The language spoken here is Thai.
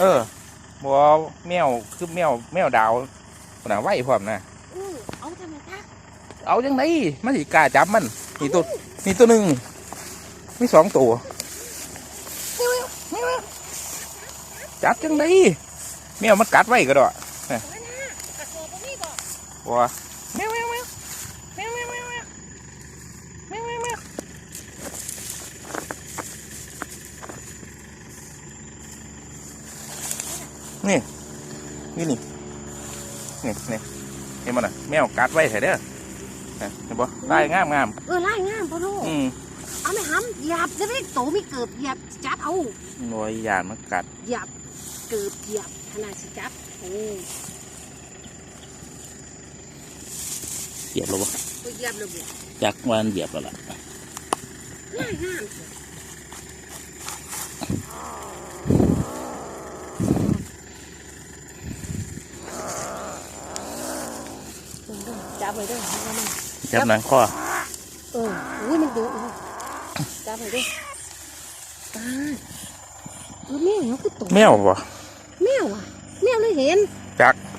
เออบัวแมวคือแมวแมวดาวหนาไหวพร้อมนะเออเอาทำไมตาเอาจังไดมันสิกล้าจับมันนี่ตัวนี่ตัวหนึ่งมีสองตัวจับจังไดแมวมันกัดไว้ก็ดอกหัวหน้ากระโสอบนี่บอกบัวแมวแมว นี่นี่นี่นี่นี่เห็นมันอะแมวกัดไว้ใส่เด้อน่ะเห็นบ่ลายงามงามเออไล่งามพ่อโนอืมเอาไม่ห้ำหยาบจะได้โตไม่เกิบหยาบจับเอาหน่วยยานมันกัดหยาบเกิบหยาบขนาดสิจับโอ้เหยียบแล้วบ่ก็หยาบเลยบุจักวันเหยียบแล้วล่ะไล่งามเถอะเบิ่งเด้อ จับไว้เด้วยว่ามันจับหนังข้อเอออุ้ยมันดุเออจับไว้เด้วยตาเออแมวเนาะคือโตแมวบ่แมวอะแมวเลยเห็นจักเ